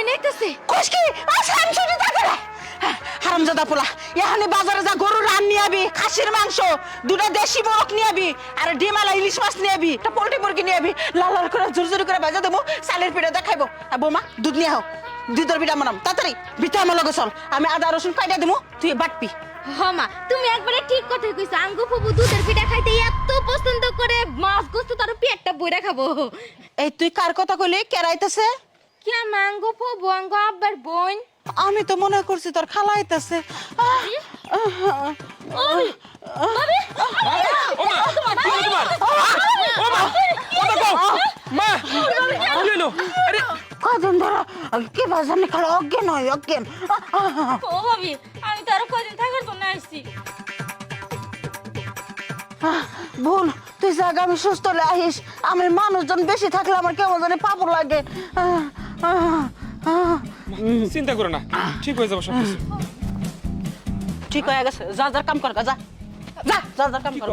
ওই নাইতেছে কষ্টি আসাম ছুটি থাকে না হারামজাদা পোলা এখানে বাজারে যা গরুর রান নিয়ে আবি খাসির মাংস দুটা দেশি মোরগ নিয়ে আবি আর ডিমালা ইলিশ মাছ নিয়ে আবি একটা পোল্ট্রি মুরগি নিয়ে আবি লাল লাল করে জোর জোর করে বাজা দেবো চালের পিঠা দেখাইবো। আর বৌমা দুধ নিয়ে আও দুধের পিঠা বানাম। তাড়াতাড়ি বিটা আমার লগে চল। আমি আদা রসুন কাইটা দিমু তুই বাটপি। হমা তুমি একবারে ঠিক কথা কইছো। আঙ্গু ফুবু দুধের পিঠা খাইতে এত পছন্দ করে মাছ গোস্ত তার পেটটা বইরা খাব। এই তুই কার কথা কইলি কেরাইতেছে কি আঙ্গু ফুবু আঙ্গু আব্বার বোন? আমি তো মনে করছি তোর খালা আইতাছে। আহ, কি হলো আরে। কদিন ধরে? কি বাজানি খালা অজ্ঞান হয় অজ্ঞান। ও ভাবি আমি তো আরও কদিন থাকার জন্য আসছি বোন তুই জায়গা আমি সুস্থ হলে আহিস আমি মানুষজন বেশি থাকলে আমার কেমন জানি পাপড় লাগে। চিন্তা করো না। ঠিক হয়ে যাব সব কিছু ঠিক হয়ে গেছে। যা যার কাম কর যা যা। যা যার কাম কর?